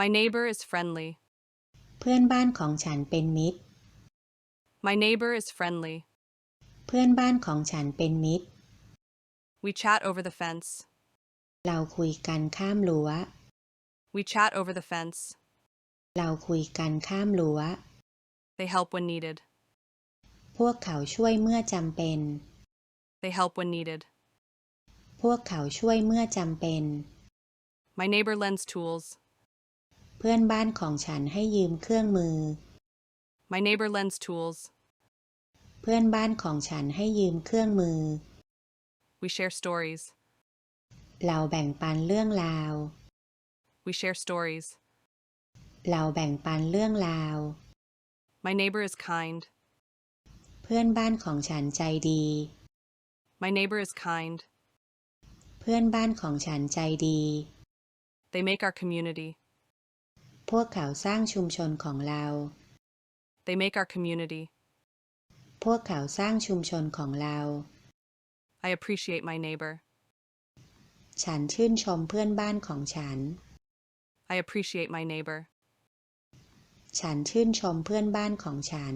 My neighbor is friendly. เพื่อนบ้านของฉันเป็นมิตร My neighbor is friendly. เพื่อนบ้านของฉันเป็นมิตร We chat over the fence. เราคุยกันข้ามรั้ว We chat over the fence. เราคุยกันข้ามรั้ว They help when needed. พวกเขาช่วยเมื่อจำเป็น They help when needed. พวกเขาช่วยเมื่อจำเป็น My neighbor lends tools. เพื่อนบ้านของฉันให้ยืมเครื่องมือ My neighbor lends tools. เพื่อนบ้านของฉันให้ยืมเครื่องมือ We share stories. เราแบ่งปันเรื่องราว We share stories. เราแบ่งปันเรื่องราว My neighbor is kind. เพื่อนบ้านของฉันใจดี My neighbor is kind. เพื่อนบ้านของฉันใจดี They make our community. พวกเขาสร้างชุมชนของเรา They make our community. พวกเขาสร้างชุมชนของเรา I appreciate my neighbor. ฉันชื่นชมเพื่อนบ้านของฉัน I appreciate my neighbor. ฉันชื่นชมเพื่อนบ้านของฉัน